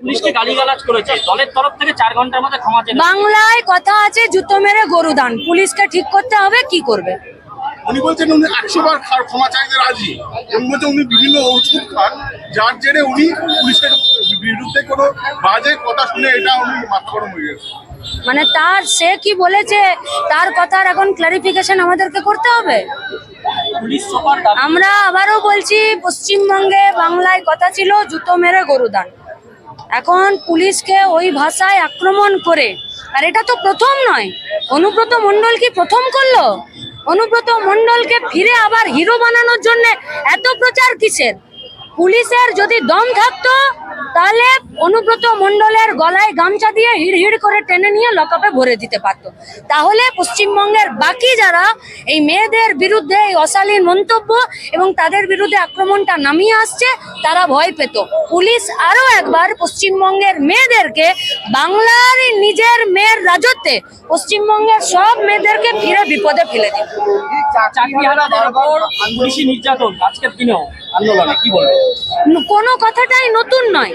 পুলিশকে গালিগালাজ করেছে। দলের তরফ থেকে চার ঘণ্টার মধ্যে ক্ষমা চেয়ে বাংলায় কথা আছে জুতো মেরে গরু দান। পুলিশকে ঠিক করতে হবে কি করবে? উনি বলছেন উনি একশো বার ক্ষমা চাইতে রাজি। এবং বলছে উনি বিভিন্ন ওষুধ খান যার জেরে উনি পুলিশের বিরুদ্ধে কোনো বাজে কথা শুনে এটা উনি মাথা গরম হয়ে গেছে। মানে তার সে কি বলেছে তার কথার এখন ক্লারিফিকেশন আমাদেরকে করতে হবে? পুলিশ সুপার দাবি আমরা আবারও বলছি পশ্চিমবঙ্গে বাংলায় কথা ছিল জুতো মেরে গরু দান। এখন পুলিশকে ওই ভাষায় আক্রমণ করে। আর এটা তো প্রথম নয়। অনুব্রত মণ্ডল কি প্রথম করল? অনুব্রত মণ্ডলকে ফিরে আবার হিরো বানানোর জন্য এত প্রচার কিসের? পুলিশের যদি দম থাকতো তাহলে অনুব্রত মণ্ডলের গলায় গামছা দিয়ে হিড় হিড় করে টেনে নিয়ে লকআপে ভরে দিতে পারতো। তাহলে পশ্চিমবঙ্গের বাকি যারা এই মেয়েদের বিরুদ্ধে এই অশালীন মন্তব্য এবং তাদের বিরুদ্ধে আক্রমণটা নামিয়ে আসছে, তারা ভয় পেত। পুলিশ আরও একবার পশ্চিমবঙ্গের মেয়েদেরকে, বাংলার নিজের মেয়ের রাজত্বে পশ্চিমবঙ্গের সব মেয়েদেরকে ফিরে বিপদে ফেলে দিত নির্যাতন আজকের আন্দোলনে, কি বলবেন কোনো কথাটাই নতুন নয়।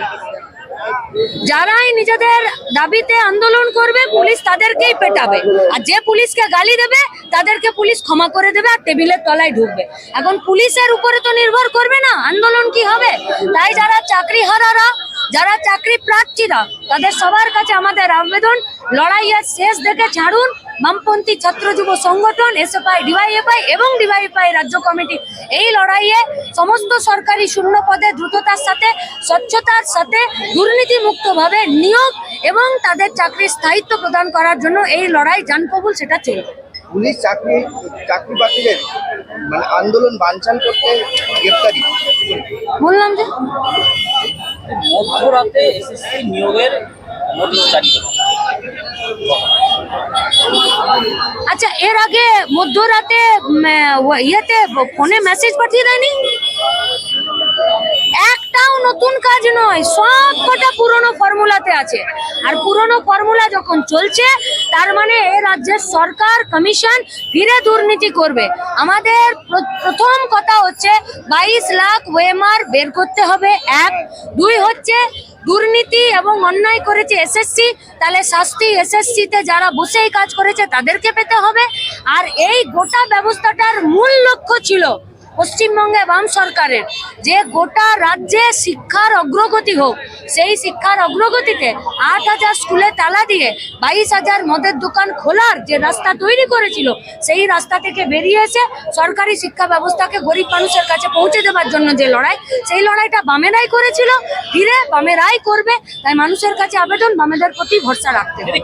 যারাই নিজেদের দাবিতে আন্দোলন করবে, পুলিশ তাদেরকেই পেটাবে। আর যে পুলিশকে গালি দেবে, তাদেরকে পুলিশ ক্ষমা করে দেবে আর টেবিলের তলায় ঢুকবে। এখন পুলিশের উপরে তো নির্ভর করবে না, আন্দোলন কি হবে? তাই যারা চাকরি হারারা যারা চাকরি প্রার্থীরা, তাদের সবার কাছে আমাদের আবেদন। লড়াইয়ের শেষ দেখে ছাড়ুন। বামপন্থী ছাত্র যুব সংগঠন এসএফআই ডিওয়াইএফআই এবং ডিওয়াইএফআই রাজ্য কমিটি এই লড়াইয়ে সমস্ত সরকারি শূন্য পদে দ্রুততার সাথে, স্বচ্ছতার সাথে, দুর্নীতিমুক্তভাবে নিয়োগ এবং তাদের চাকরির স্থায়িত্ব প্রদান করার জন্য এই লড়াই জানকবুল সেটা চলবে। পুলিশ চাকরি চাকরি বাতিলের মানে আন্দোলন বানচাল করতে গ্রেপ্তারি। বললাম যে? মধ্যরাতে এসএসসি নিয়োগের নোটিশ জারি আচ্ছা এর আগে মধ্যরাতে ইয়েতে ফোনে মেসেজ পাঠিয়ে দেয়নি? নতুন কাজ নয়, সব কটা পুরনো ফর্মুলাতে আছে। আর পুরনো ফর্মুলা যখন চলছে, তার মানে এ রাজ্যের সরকার, কমিশন ফিরে দুর্নীতি করবে। আমাদের প্রথম কথা হচ্ছে বাইশ লাখ ওয়েমার বের করতে হবে। এক। দুই হচ্ছে দুর্নীতি এবং অন্যায় করেছে এসএসসি, তাহলে শাস্তি এসএসসিতে যারা বসে এই কাজ করেছে, তাদেরকে পেতে হবে। আর এই গোটা ব্যবস্থাটার মূল লক্ষ্য ছিল পশ্চিমবঙ্গে বাম সরকারের যে গোটা রাজ্যে শিক্ষার অগ্রগতি হোক, সেই শিক্ষার অগ্রগতিতে আট হাজার স্কুলে তালা দিয়ে বাইশ হাজার মদের দোকান খোলার যে রাস্তা তৈরি করেছিল, সেই রাস্তা থেকে বেরিয়ে এসে সরকারি শিক্ষা ব্যবস্থাকে গরিব মানুষের কাছে পৌঁছে দেওয়ার জন্য যে লড়াই, সেই লড়াইটা বামেরাই করেছিল, ফিরে বামেরাই করবে, তাই মানুষের কাছে আবেদন, বামেদের প্রতি ভরসা রাখতে হবে।